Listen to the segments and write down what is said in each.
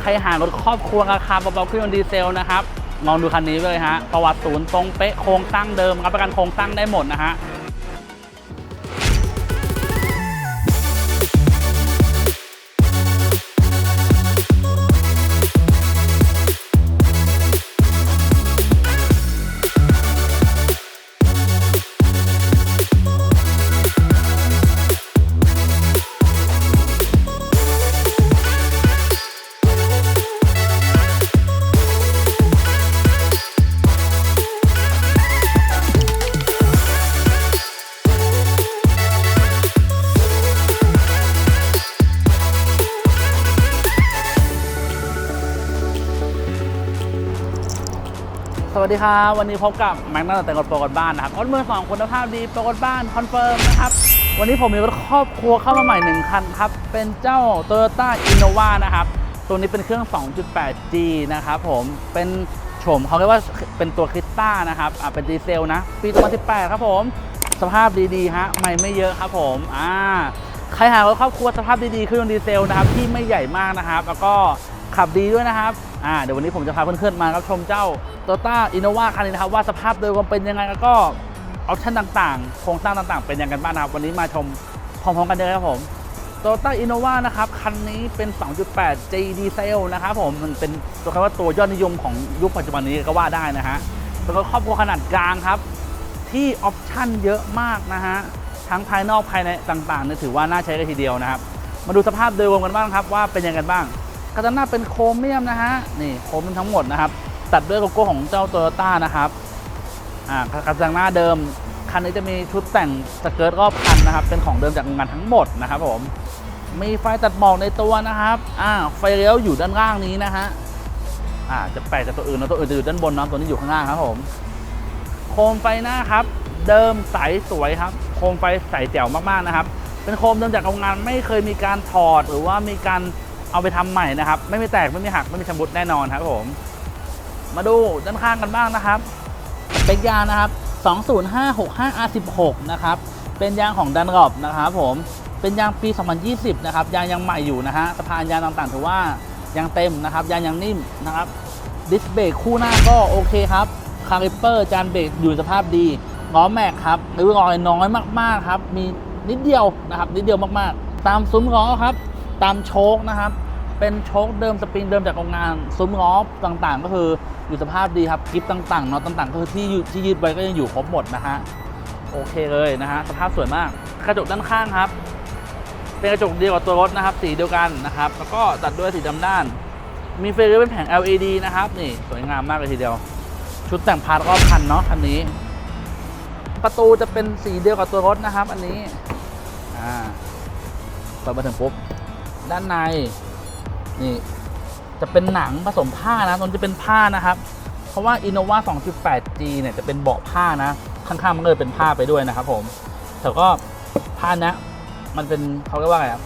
ใครหารถครอบครัวราคาเบาๆเครื่องยนต์ดีเซลนะครับลองดูคันนี้เลยฮะประวัติศูนย์ตรงเป๊ะโครงสร้างเดิมรับประกันโครงสร้างได้หมดนะฮะ วัสดีครับ วันนี้พบกับแม็กนัสแต่งรถโปรกดบ้านนะครับรถมือสองคุณภาพดีโปรกดบ้านคอนเฟิร์มนะครับ วันนี้ผมมีรถครอบครัวเข้ามาใหม่หนึ่งคันครับ เป็นเจ้า Toyota Innova นะครับ ตัวนี้เป็นเครื่อง 2.8G นะครับผมเป็นโฉมเขาเรียกว่าเป็นตัวคริสต้านะครับอ่าเป็นดีเซลนะ ปี 2018 ครับผม สภาพดีๆฮะไม่ไม่เยอะครับผมอ่าใครหารถครอบครัวสภาพดีๆเครื่องยนต์ดีเซลนะครับที่ไม่ใหญ่มากนะครับ แล้วก็ขับดีด้วยนะครับอ่าเดี๋ยววันนี้ผมจะพาเพื่อนๆมารับชมเจ้า Toyota Innova คันนี้นะครับว่าสภาพโดยรวมเป็นยังไงแล้วก็ออปชั่นต่างๆ โครงสร้างต่างๆ เป็นยังไงบ้างนะครับวันนี้มาชมพร้อมๆกันเลยครับผม Toyota Innova นะครับ คันนี้เป็น 2.8 J Diesel นะครับผม มันเป็นตัวคำว่าตัวยอดนิยมของยุคปัจจุบันนี้ก็ว่าได้นะฮะเป็นรถครอบครัวขนาดกลางครับ ที่ออปชั่นเยอะมากนะฮะ ทั้งภายนอกภายในต่างๆเนี่ยถือว่าน่าใช้เลยทีเดียวนะครับ มาดูสภาพโดยรวมกันบ้างครับว่าเป็นยังไงบ้างกระจังหน้าเป็นโครเมียมนะฮะ นี่โครเมียมทั้งหมดนะครับ ตัดด้วยโลโก้ของเจ้าโตโยต้านะครับอ่ากระจังหน้าเดิม คันนี้จะมีชุดแต่งสเกิร์ตรอบคันนะครับ เป็นของเดิมจากโรงงานทั้งหมดนะครับผมมีไฟตัดหมอกในตัวนะครับอ่าไฟเลี้ยวอยู่ด้านล่างนี้นะฮะอ่าจะแปลกจากตัวอื่นนะตัวอื่นจะอยู่ด้านบนนะตัวนี้อยู่ข้างล่างครับผมโคมไฟหน้าครับ เดิมใสสวยครับ โคมไฟใสแจ๋วมากๆนะครับ เป็นโคมเดิมจากโรงงานไม่เคยมีการถอดหรือว่ามีการเอาไปทำใหม่นะครับ ไม่มีแตกไม่มีหักไม่มีชำรุดแน่นอนครับผม มาดูด้านข้างกันบ้างนะครับเป็นยางนะครับ 20565 R16 นะครับ เป็นยางของดันรอบนะครับผม เป็นยางปี 2020 นะครับ ยางยังใหม่อยู่นะฮะ สะพานยางต่างๆถือว่ายางเต็มนะครับ ยางยังนิ่มนะครับ ดิสเบรกคู่หน้าก็โอเคครับ คาลิปเปอร์จานเบรกอยู่สภาพดีล้อแม็กครับริ้วรอยน้อยมากๆครับ มีนิดเดียวนะครับ นิดเดียวมากๆ ตามซุ้มล้อครับ ตามโชคนะครับ เป็นโชคเดิมสปริงเดิมจากโรงงานซุ้มล้อต่างๆ ก็คืออยู่สภาพดีครับคลิปต่างๆเนาะต่างๆก็คือที่ที่ยืดไว้ก็ยังอยู่ครบหมดนะฮะโอเคเลยนะฮะสภาพสวยมากกระจกด้านข้างครับ เป็นกระจกเดียวกับตัวรถนะครับ สีเดียวกันนะครับ แล้วก็ตัดด้วยสีดำด้าน มีไฟเลี้ยวเป็นแผง LED นะครับนี่สวยงามมากเลยทีเดียว ชุดแต่งพาร์ทรอบคันเนาะคันนี้ ประตูจะเป็นสีเดียวกับตัวรถนะครับ อันนี้อ่าเปิดมาถึงปุ๊บด้านใน นี่จะเป็นหนังผสมผ้านะตรงจะเป็นผ้านะครับ เพราะว่า Innova 2.8G เนี่ยจะเป็นเบาะผ้านะ ข้างๆมันก็เลยเป็นผ้าไปด้วยนะครับผมแต่ก็ผ้านี้ยมันเป็นเขาเรียกว่าไงครับ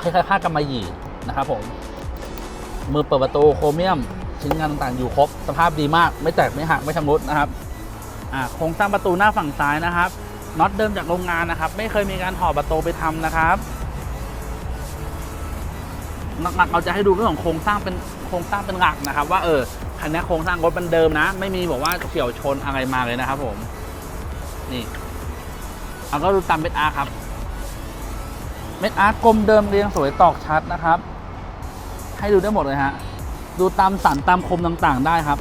คล้ายๆผ้ากำมะหยี่นะครับผมมือเปิดประตูโครเมียม ชิ้นงานต่างๆอยู่ครบ สภาพดีมาก ไม่แตกไม่หักไม่ชำรุดนะครับโครงสร้างประตูหน้าฝั่งซ้ายนะครับน็อตเดิมจากโรงงานนะครับ ไม่เคยมีการถอดประตูไปทำนะครับ หลักๆเราจะให้ดูเรื่องของโครงสร้างเป็นโครงสร้างเป็นหลักนะครับ ว่าเออคันนี้โครงสร้างรถมันเดิมนะ ไม่มีบอกว่าเฉี่ยวชนอะไรมาเลยนะครับ ผม นี่เอาก็ดูตามเม็ดอาร์ครับ เม็ดอาร์กลมเดิมเรียงสวยตอกชัดนะครับ ให้ดูได้หมดเลยฮะดูตามสันตามคมต่างๆ ได้ครับ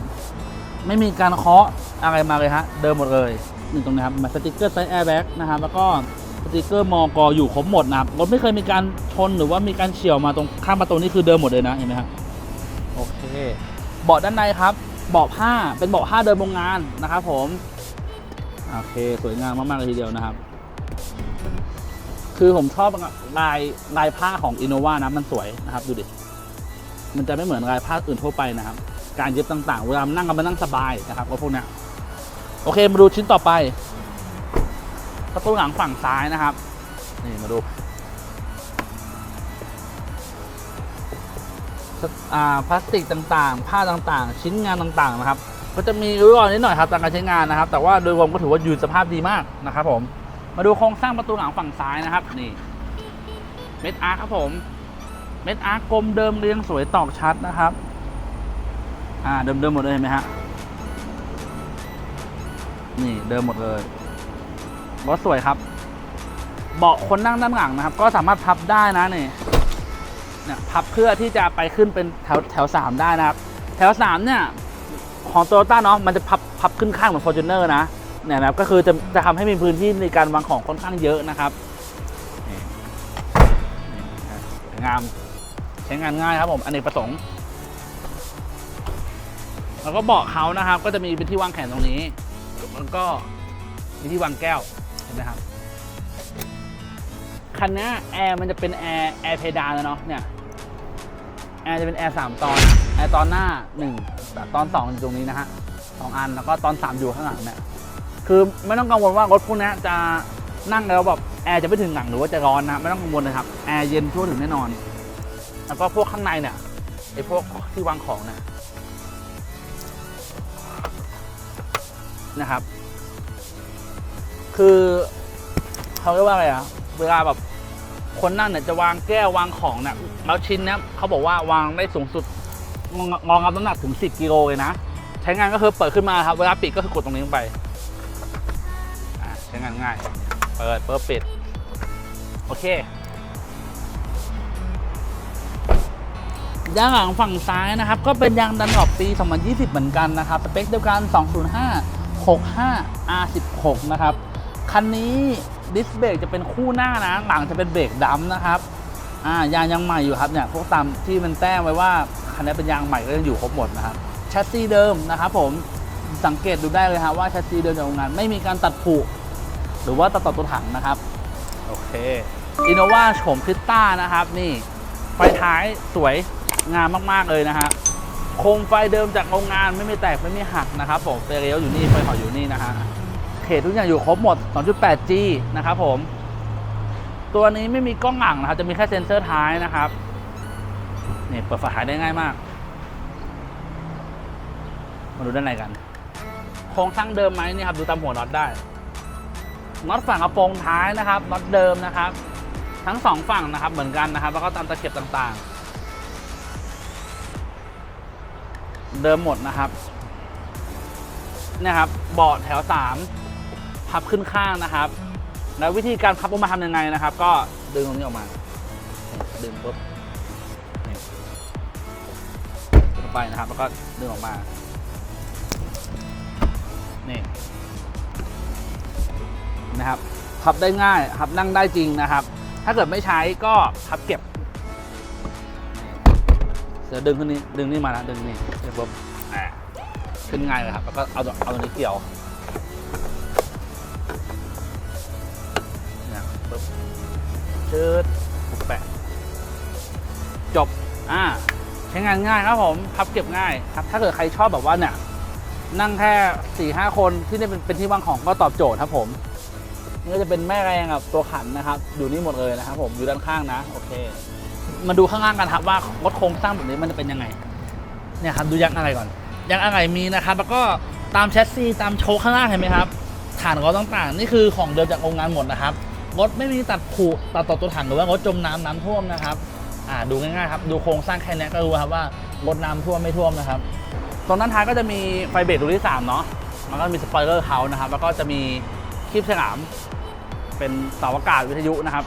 ไม่มีการเคาะอะไรมาเลยฮะเดิมหมดเลยนี่ตรงนี้ครับมาสติกเกอร์ไซส์แอร์แบ็กนะครับ แล้วก็ สติกเกอร์มอกออยู่ครบหมดนะครับรถไม่เคยมีการชนหรือว่ามีการเฉี่ยวมาตรงข้างประตูนี่คือเดิมหมดเลยนะเห็นไหมครับโอเคเบาะด้านในครับเบาะผ้าเป็นเบาะผ้าเดิมโรงงานนะครับผมโอเคสวยงามมากๆเลยทีเดียวนะครับ คือผมชอบลายลายผ้าของ Innova นะมันสวยนะครับดูดิมันจะไม่เหมือนลายผ้าอื่นทั่วไปนะครับ การเย็บต่างๆ เวลานั่งก็มานั่งสบายนะครับก็พวกนี้โอเคมาดูชิ้นต่อไป ประตูหลังฝั่งซ้ายนะครับ นี่มาดูพลาสติกต่างๆ ผ้าต่างๆ ชิ้นงานต่างๆนะครับ ก็จะมีริ้วรอยนิดหน่อยครับตามการใช้งานนะครับ แต่ว่าโดยรวมก็ถือว่าอยู่สภาพดีมากนะครับผมมาดูโครงสร้างประตูหลังฝั่งซ้ายนะครับนี่เม็ดอาร์ครับผมเม็ดอาร์กกลมเดิมเรียงสวยตอกชัดนะครับ อ่าเดิมเดิมหมดเลยเห็นไหมฮะนี่เดิมหมดเลย รถสวยครับ เบาะคนนั่งด้านหลังนะครับ ก็สามารถพับได้นะนี่เนี่ยพับเพื่อที่จะไปขึ้นเป็นแถวแถวสามได้นะครับ แถวสามเนี่ยของโตโยต้าเนาะมันจะพับพับขึ้นข้างเหมือนฟอร์จูเนอร์นะเนี่ยนะครับก็คือจะจะทำให้มีพื้นที่ในการวางของค่อนข้างเยอะนะครับงามใช้งานง่ายครับผมอเนกประสงค์แล้วก็เบาะเขานะครับ ก็จะมีเป็นที่วางแขนตรงนี้ แล้วก็มีที่วางแก้ว นไหมครับคันนี้แอร์มันจะเป็นแอร์แอร์เพดานนะเนาะเนี่ยแอร์จะเป็นแอร์สามตอนแอร์ตอนหน้าหนึ่งแต่ตอนสองอยู่ตรงนี้นะฮะสองอันแล้วก็ตอนสามอยู่ข้างหลังเนี่ยคือไม่ต้องกังวลว่ารถพวกนี้จะนั่งแล้วแบบแอร์จะไม่ถึงหลังหรือว่าจะร้อนนะไม่ต้องกังวลเลยครับแอร์เย็นทั่วถึงแน่นอน แล้วก็พวกข้างในเนี่ยไอ้พวกที่วางของเนี่ยนะครับ คือเขาเรียกว่าอะไรอะเวลาแบบคนนั่งเนี่ยจะวางแก้ววางของเนี่ยแล้วชิ้นเนี้ยเขาบอกว่าวางได้สูงสุดงองรับน้ำหนักถึง 10กิโลเลยนะ ใช้งานก็คือเปิดขึ้นมาครับเวลาปิดก็คือกดตรงนี้ลงไปใช้งานง่าย เปิดเปิดปิด โอเคยางหลังฝั่งซ้ายนะครับ ก็เป็นยางดันหลบปี 2020 เหมือนกันนะครับ สเปคเดียวกัน 205 65 R16 นะครับ คันนี้ดิสเบรกจะเป็นคู่หน้านะ หลังจะเป็นเบรกดำนะครับอ่ายางยังใหม่อยู่ครับเนี่ยพวกตามที่มันแต้มไว้ว่าคันนี้เป็นยางใหม่ก็ยังอยู่ครบหมดนะครับแชสซีเดิมนะครับผมสังเกตดูได้เลยครับว่าแชสซีเดิมจากโรงงานไม่มีการตัดผุหรือว่าตัดต่อตัวถังนะครับโอเคอินโนวาโฉมคริสต้านะครับนี่ไฟท้ายสวยงามมาก ๆ เลยนะฮะโคมไฟเดิมจากโรงงานไม่มีแตกไม่มีหักนะครับผมเฟรเรลอยู่นี่ไฟหออยู่นี่นะฮะ เขตทุกอย่างอยู่ครบหมด 2.8G นะครับผม ตัวนี้ไม่มีกล้องหลังนะครับ จะมีแค่เซ็นเซอร์ท้ายนะครับ นี่เปิดฝาท้ายได้ง่ายมาก มาดูด้านในกัน โครงสร้างเดิมไหมนี่ครับดูตามหัวน็อตได้ น็อตฝั่งกระโปรงท้ายนะครับ น็อตเดิมนะครับ ทั้งสองฝั่งนะครับเหมือนกันนะครับ แล้วก็ตามตะเข็บต่างๆ เดิมหมดนะครับเนี่ยครับเบาะแถวสาม พับขึ้นข้างนะครับ แล้ววิธีการพับออกมาทำยังไงนะครับ ก็ดึงตรงนี้ออกมา ดึงปุ๊บลงไปนะครับ แล้วก็ดึงออกมา นี่นะครับ พับได้ง่ายพับนั่งได้จริงนะครับ ถ้าเกิดไม่ใช้ก็พับเก็บเดี๋ยวดึงขึ้นนี้ดึงนี่มานะดึงนี่ปุ๊บอ่าขึ้นง่ายเลยครับ แล้วก็เอาเอาตัวนี้เกี่ยว ชืดแปะจบอ่าใช้งานง่ายครับผมพับเก็บง่ายครับถ้าเกิดใครชอบแบบว่าเนี่ยนั่งแค่สี่ห้าคนที่นี่เป็นเป็นที่วางของก็ตอบโจทย์ครับผมนี่ก็จะเป็นแม่แรงกับตัวขันนะครับ อยู่นี่หมดเลยนะครับผมอยู่ด้านข้างนะโอเค มาดูข้างล่างกันครับว่ารถโครงสร้างแบบนี้มันจะเป็นยังไงเนี่ยครับดูยางอะไรก่อนยางอะไรมีนะครับ แล้วก็ตามแชสซีตามโชว์ข้างล่างเห็นไหมครับฐานเขาต่างๆ นี่คือของเดิมจากโรงงานหมดนะครับ รถไม่มีตัดผุตัดต่อตัวถังหรือว่ารถจมน้ำน้ำท่วมนะครับอ่าดูง่ายๆครับดูโครงสร้างแค่นี้ก็รู้ครับว่ารถน้ำท่วมไม่ท่วมนะครับ ตรงด้านท้ายก็จะมีไฟเบรกตัวที่3เนาะมันก็มีสปอยเลอร์เขานะครับ แล้วก็จะมีคลิปฉลาม เป็นเสาอากาศวิทยุนะครับ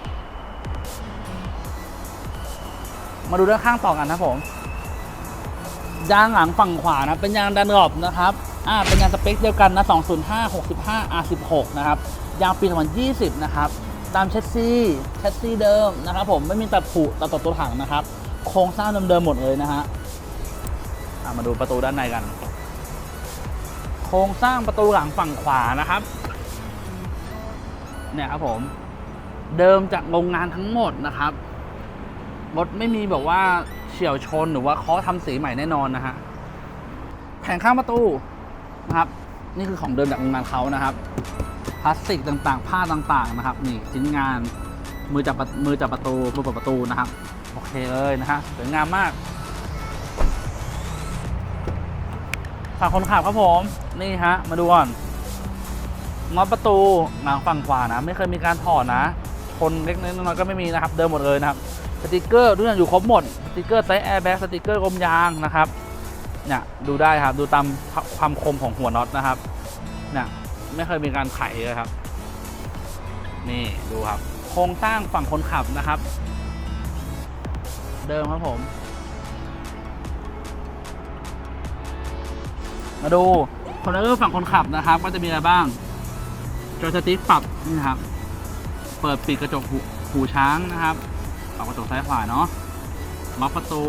มาดูด้านข้างต่อกันนะครับผมยางหลังฝั่งขวานะเป็นยางดันรอบนะครับอ่าเป็นยางสเปคเดียวกันนะ205 65 R16 นะครับยางปี 2020 นะครับ ตามแชสซีแชสซีเดิมนะครับผมไม่มีตัดผุตัดต่อตัวถังนะครับ โครงสร้างเดิมๆหมดเลยนะฮะมาดูประตูด้านในกัน โครงสร้างประตูหลังฝั่งขวานะครับ เนี่ยครับผม เดิมจากโรงงานทั้งหมดนะครับรถไม่มีแบบว่าเฉียวชนหรือว่าเคาะทำสีใหม่แน่นอนนะฮะแผงข้างประตูนะครับ นี่คือของเดิมจากโรงงานเขานะครับ พลาสติกต่างๆ ผ้าต่างๆนะครับ นี่ชิ้นงานมือจับประมือจับประตูมือเปิดประตูนะครับ โอเคเลยนะฮะสวยงามมากฝั่งคนขับครับผมนี่ฮะ มาดูก่อนน็อตประตูหลังฝั่งขวานะ ไม่เคยมีการถอดนะคนเล็กน้อยๆก็ไม่มีนะครับ เดิมหมดเลยนะครับสติกเกอร์ทุกอย่างอยู่ครบหมดสติกเกอร์ไซส์แอร์แบ็กสติกเกอร์กลมยางนะครับเนี่ยดูได้ครับ ดูตามความคมของหัวน็อตนะครับเนี่ย ไม่เคยมีการไขเลยครับ นี่ดูครับ โครงสร้างฝั่งคนขับนะครับ เดิมครับผม มาดูคอนเนอร์ฝั่งคนขับนะครับ ก็จะมีอะไรบ้างจอยสติ๊กปรับนี่นะครับ เปิดปิดกระจกหูหูช้างนะครับปรับกระจกซ้ายขวาเนาะล็อกประตู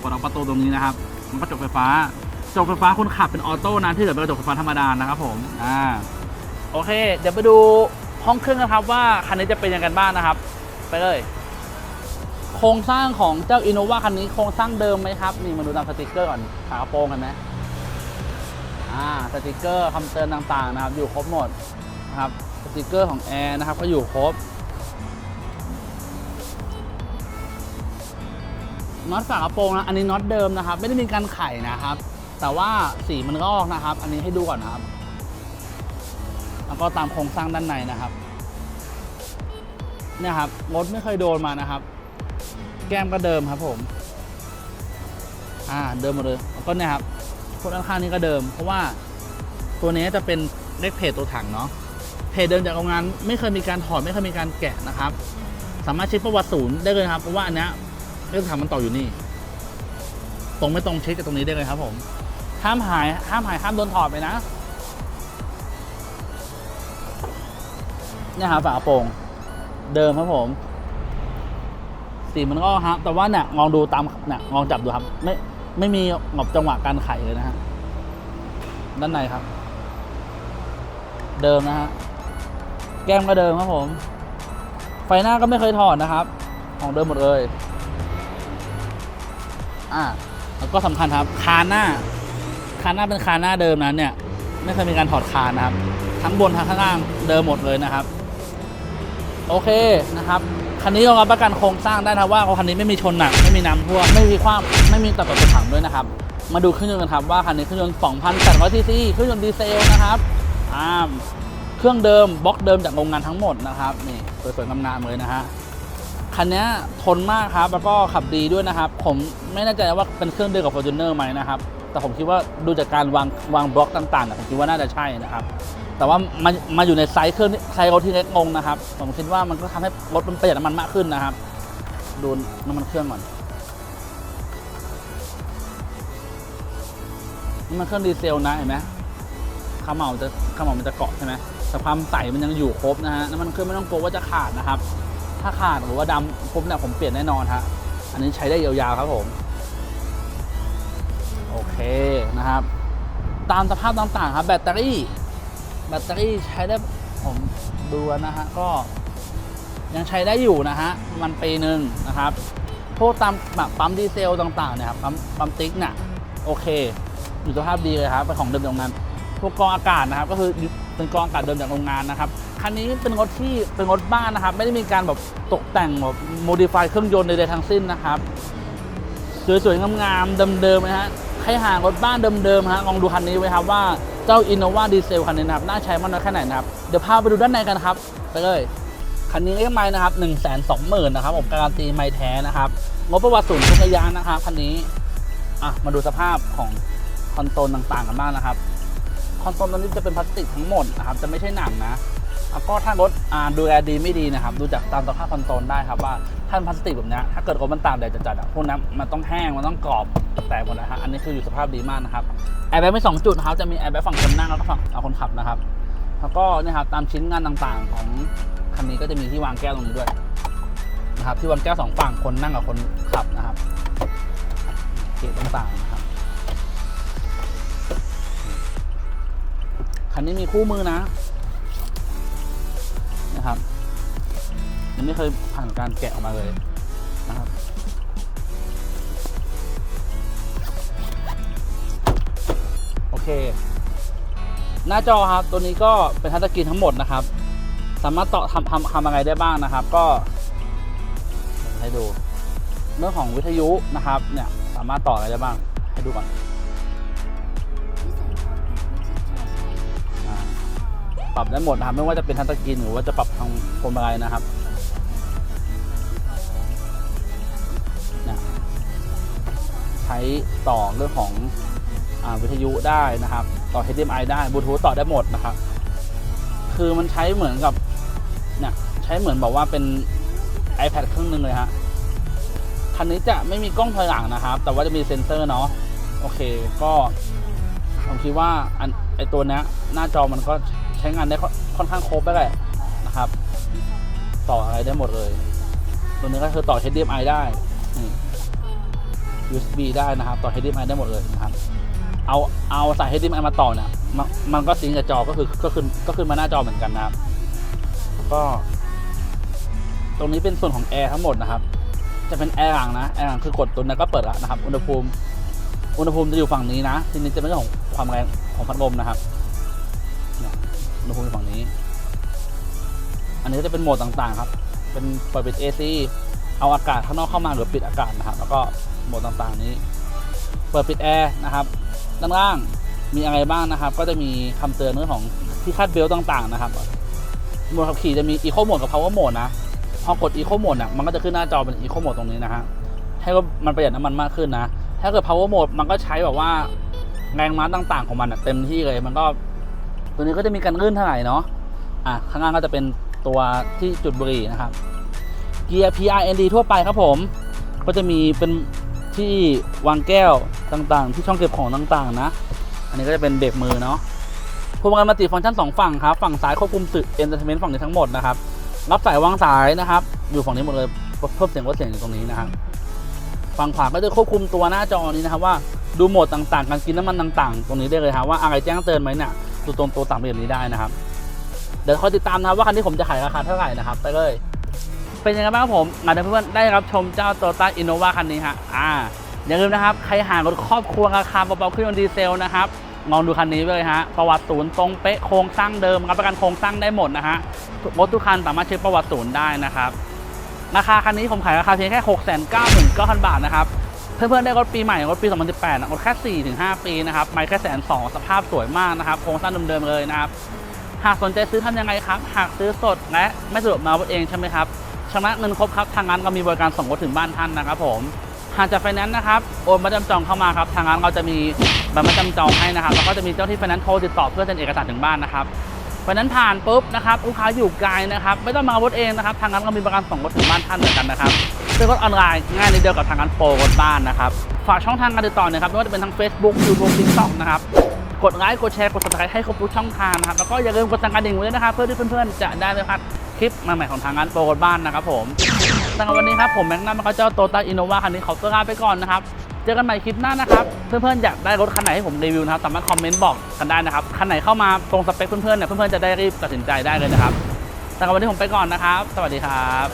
กดล็อกประตูตรงนี้นะครับ มันกระจกไฟฟ้ากระจกไฟฟ้าคนขับเป็นออโต้นะที่เหลือเป็นกระจกไฟฟ้าธรรมดานะครับผม อ่า โอเค เดี๋ยวไปดูห้องเครื่องนะครับว่าคันนี้จะเป็นยังไงบ้างนะครับ ไปเลย โครงสร้างของเจ้าอินโนวาคันนี้โครงสร้างเดิมไหมครับนี่มาดูตามสติกเกอร์ก่อนฝากระโปรงกันไหมอ่าสติกเกอร์คำเตือนต่างๆนะครับ อยู่ครบหมดนะครับสติกเกอร์ของแอร์นะครับก็อยู่ครบน็อตฝากระโปรงนะอันนี้น็อตเดิมนะครับ ไม่ได้มีการไขนะครับ แต่ว่าสีมันก็ออกนะครับ อันนี้ให้ดูก่อนนะครับ แล้วก็ตามโครงสร้างด้านในนะครับเนี่ยครับรถไม่เคยโดนมานะครับ แก้มก็เดิมครับผมอ่าเดิมหมดเลยแล้วก็เนี่ยครับคนด้านข้างนี้ก็เดิม เพราะว่าตัวนี้จะเป็นเลขเพจตัวถังเนาะเพจเดิมจากโรงงานไม่เคยมีการถอดไม่เคยมีการแกะนะครับ สามารถเช็คประวัติศูนย์ได้เลยครับเพราะว่าอันเนี้ยเลขถังมันต่ออยู่นี่ ตรงไม่ตรงเช็คจากตรงนี้ได้เลยครับผมห้ามหายห้ามหายห้ามโดนถอดไปนะ เนี่ยครับฝากระโปรงเดิมครับผม สีมันก็ฮะแต่ว่าเนี่ยลองดูตามเนี่ยลองจับดูครับ ไม่ไม่มีหงอบจังหวะการไขเลยนะฮะด้านในครับ เดิมนะฮะแก้มก็เดิมครับผม ไฟหน้าก็ไม่เคยถอดนะครับ ของเดิมหมดเลย อ่าแล้วก็สำคัญครับ คานหน้า คานหน้าเป็นคานหน้าเดิมนั้นเนี่ย ไม่เคยมีการถอดคานนะครับ ทั้งบนทั้งข้างล่างเดิมหมดเลยนะครับ โอเคนะครับคันนี้ยอมรับประกันโครงสร้างได้นะว่าคันนี้ไม่มีชนหนักไม่มีน้ำท่วมไม่มีความไม่มีตัดต่อถังด้วยนะครับ มาดูเครื่องยนต์กันครับว่าคันนี้เครื่องยนต์2,800ซีซีเครื่องยนต์ดีเซลนะครับอ่าเครื่องเดิมบล็อกเดิมจากโรงงานทั้งหมดนะครับนี่สวยๆงามๆเลยนะฮะคันนี้ทนมากครับแล้วก็ขับดีด้วยนะครับ ผมไม่แน่ใจว่าเป็นเครื่องเดียวกับ Fortuner ไหมนะครับ แต่ผมคิดว่าดูจากการวางวางบล็อกต่างๆเนี่ยผมคิดว่าน่าจะใช่นะครับ แต่ว่ามามาอยู่ในไซส์เครื่องที่ไซส์รถที่เล็กงงนะครับ ผมคิดว่ามันก็ทำให้รถมันประหยัดน้ำมันมากขึ้นนะครับ ดูน้ำมันเครื่องก่อนนี่มันเครื่องดีเซลนะเห็นไหมขามเหลาจะขามเหลามันจะเกาะใช่ไหมแต่ความใสมันยังอยู่ครบนะฮะน้ำมันเครื่องไม่ต้องกลัวว่าจะขาดนะครับ ถ้าขาดหรือว่าดำปุ๊บเนี่ยผมเปลี่ยนแน่นอนฮะอันนี้ใช้ได้ยาวๆครับผม โอเคนะครับ ตามสภาพต่างๆครับแบตเตอรี่ แบตเตอรี่ใช้ได้ผมดูนะฮะก็ยังใช้ได้อยู่นะฮะมันปีหนึ่งนะครับพวกตามแบบปั๊มดีเซลต่างๆเนี่ยครับปั๊มปั๊มติ๊กเนี่ยโอเค อยู่สภาพดีเลยครับเป็นของเดิมจากโรงงานพวกกรองอากาศนะครับก็คือเป็นกรองอากาศเดิมจากโรงงานนะครับคันนี้เป็นรถที่เป็นรถบ้านนะครับ ไม่ได้มีการแบบตกแต่งแบบโมดิฟายเครื่องยนต์ใดๆทั้งสิ้นนะครับสวยๆงามๆเดิมๆนะฮะ ครหารถบ้านเดิมๆฮะลองดูคันนี้ไว้ครับว่าเจ้า Innova Diesel คันนี้นะครับน่าใช้มากน้อยแค่ไหนนะครับเดี๋ยวพาไปดูด้านในกันครับไปเลยคันนี้เรียกไม้นะครับ1นึ่งแสนสองหมื่นนะครับผมการันตีไม้แท้นะครับงบประวัติศูนย์ทุกยานนะครับคันนี้อะมาดูสภาพของคอนโซลต่างๆกันบ้างนะครับคอนโซลตัวนี้จะเป็นพลาสติกทั้งหมดนะครับจะไม่ใช่หนังนะแล้วก็ถ้ารถดูแลดีไม่ดีนะครับ ดูจากตามสภาพคอนโซลได้ครับว่า ถ้านพลาสติกแบบนี้ถ้าเกิดรถมันตากแดดจัดๆอะพวกนั้นมันต้องแห้งมันต้องกรอบแตกหมดนะฮะอันนี้คืออยู่สภาพดีมากนะครับแอร์แบ็กมีสองจุดนะครับจะมีแอร์แบ็กฝั่งคนนั่งแล้วก็ฝั่งเอาคนขับนะครับแล้วก็เนี่ยครับตามชิ้นงานต่างๆ ของคันนี้ก็จะมีที่วางแก้วตรงนี้ด้วยนะครับที่วางแก้วสองฝั่งคนนั่งกับคนขับนะครับเกจต่างๆนะครับคันนี้มีคู่มือนะนะครับ ยังไม่เคยผ่านการแกะออกมาเลยนะครับโอเค หน้าจอครับตัวนี้ก็เป็นทัชสกรีนทั้งหมดนะครับ สามารถต่อทำทำทำอะไรได้บ้างนะครับ ก็ให้ดูเรื่องของวิทยุนะครับ เนี่ยสามารถต่ออะไรได้บ้าง ให้ดูก่อนปรับได้หมดนะครับไม่ว่าจะเป็นทัชสกรีนหรือว่าจะปรับทางพวงมาลัยนะครับ ช้ต่อเรื่องของอวิทยุได้นะครับ ต่อ HDMI ได้บลูทูธต่อได้หมดนะครับ คือมันใช้เหมือนกับเนี่ยใช้เหมือนบอกว่าเป็น iPad เครื่องหนึงเลยฮะคันนี้จะไม่มีกล้องถอยหลังนะครับ แต่ว่าจะมีเซ็นเซอร์เนาะโอเคก็ผมคิดว่าอันไอตัวเนี้ยหน้าจอมันก็ใช้งานได้ค่อนข้างครบไปเลยนะครับ ต่ออะไรได้หมดเลย ตัวนี้ก็คือต่อ HDMI ได้นี่ USB ได้นะครับต่อ HDMI ได้หมดเลยนะครับเอาเอาสาย HDMI มาต่อเนี่ยมันก็ซิงกับจอก็คือก็ขึ้นก็ขึ้นมาหน้าจอเหมือนกันนะครับ ก็ ตรงนี้เป็นส่วนของแอร์ทั้งหมดนะครับ จะเป็นแอร์หลังนะแอร์หลังคือกดตัวนั้นก็เปิดแล้วนะครับ อุณหภูมิอุณหภูมิจะอยู่ฝั่งนี้นะ ทีนี้จะเป็นเรื่องของความแรงของพัดลมนะครับอุณหภูมิอยู่ฝั่งนี้ อันนี้ก็จะเป็นโหมดต่างๆ ครับ เป็นเปิดปิด AC เอาอากาศข้างนอกเข้ามาหรือปิดอากาศนะครับ แล้วก็โหมดต่างๆนี้ เปิดปิดแอร์นะครับ ด้านล่างมีอะไรบ้างนะครับ ก็จะมีคำเตือนเรื่องของที่คาดเบลต์ต่างๆนะครับโหมดขับขี่จะมี Eco Mode กับ Power Mode นะพอกด Eco Mode น่ะมันก็จะขึ้นหน้าจอเป็น Eco Mode ตรงนี้นะฮะให้มันประหยัดน้ำมันมากขึ้นนะ ถ้าเกิด Power Mode มันก็ใช้แบบว่าแรงม้าต่างๆของมันเต็มที่เลย มันก็ตัวนี้ก็จะมีการลื่นเท่าไหร่เนาะ อะข้างล่างก็จะเป็นตัวที่จุดบุหรี่นะครับ เกียร์ PRND ทั่วไปครับผม ก็จะมีเป็นที่วางแก้วต่างๆ ที่ช่องเก็บของต่างๆ นะ อันนี้ก็จะเป็นเบรกมือเนาะพวงมาลัยมัลติฟังก์ชันสองฝั่งครับ ฝั่งซ้ายควบคุมสื่อเอนเตอร์เทนเมนต์ฝั่งนี้ทั้งหมดนะครับ รับสายวางสายนะครับ อยู่ฝั่งนี้หมดเลยเพิ่มเสียงลดเสียงอยู่ตรงนี้นะครับ ฝั่งขวาก็จะควบคุมตัวหน้าจอนี้นะครับว่าดูโหมดต่างๆ การกินน้ำมันต่างๆ ตรงนี้ได้เลยครับว่าอะไรแจ้งเตือนไหมเนี่ยดูตรงตัวสามเหลี่ยมนี้ได้นะครับ เดี๋ยวคอยติดตามนะครับว่าคันนี้ผมจะขายราคาเท่าไหร่นะครับ ไปเลย เป็นยังไงบ้างครับผมงานเพื่อนได้รับชมเจ้าโตต้าอินโนวาคันนี้ฮะอ่าอย่าลืมนะครับ ใครหารถครอบครัวราคาเบาๆขึ้นยนต์ดีเซลนะครับลองดูคันนี้เลยฮะ ประวัติศูนย์ตรงเป๊ะโครงสร้างเดิมรับประกันโครงสร้างได้หมดนะฮะรถทุกคันสามารถเช็คประวัติศูนย์ได้นะครับ ราคาคันนี้ผมขายราคาเพียงแค่ 6 9 9 0 0 บาทนะครับ เพื่อนๆได้รถปีใหม่รถปี 2018นะรถแค่4ถึง5ปีนะครับไม่แค่แสนสองสภาพสวยมากนะครับโครงสร้างเดิมๆเลยนะครับ หากสนใจซื้อทำยังไงครับ หากซื้อสดและไม่สะดวกมารถเองใช่ไหมครับ ชำระเงินครบครับทางร้านก็มีบริการส่งรถถึงบ้านท่านนะครับผมหากจะไฟแนนซ์นะครับโอนมาจำจองเข้ามาครับทางร้านเราจะมีบัตรมาจำจองให้นะครับแล้วก็จะมีเจ้าที่ไฟแนนซ์โทรติดต่อเพื่อเซ็นเอกสารถึงบ้านนะครับไฟแนนซ์ผ่านปุ๊บนะครับลูกค้าอยู่ไกลนะครับไม่ต้องมาเอารถเองนะครับทางร้านก็มีบริการส่งรถถึงบ้านท่านเหมือนกันนะครับซื้อรถออนไลน์ง่ายนิดเดียวกับทางร้านโปรรถบ้านนะครับฝากช่องทางการติดต่อหนะครับไม่ว่าจะเป็นทาง Facebook YouTube TikTok นะครับกดไลค์กดแชร์กด subscribe ให้ครบทุกช่องทางนะครับแล้วก็อย่าลืมกดสั่งกระดิ่งไว้ด้วยนะครับเพื่อที่เพื่อนๆจะได้ไม่พลาด คลิปใหม่ๆของทางงานโปรโกบ้านนะครับผมสำหรับวันนี้ครับผมแม็กนั่นล้วก็เจ้าโตต้าอินโนวาคันนี้ขอตัวลาไปก่อนนะครับเจอกันใหม่คลิปหน้านะครับ เพื่อนๆอยากได้รถคันไหนให้ผมรีวิวนะครับสามารถคอมเมนต์บอกกันได้นะครับคันไหนเข้ามาตรงสเปคเพื่อนๆเนี่ยเพื่อนๆจะได้รีบตัดสินใจได้เลยนะครับสำหรับวันนี้ผมไปก่อนนะครับ สวัสดีครับ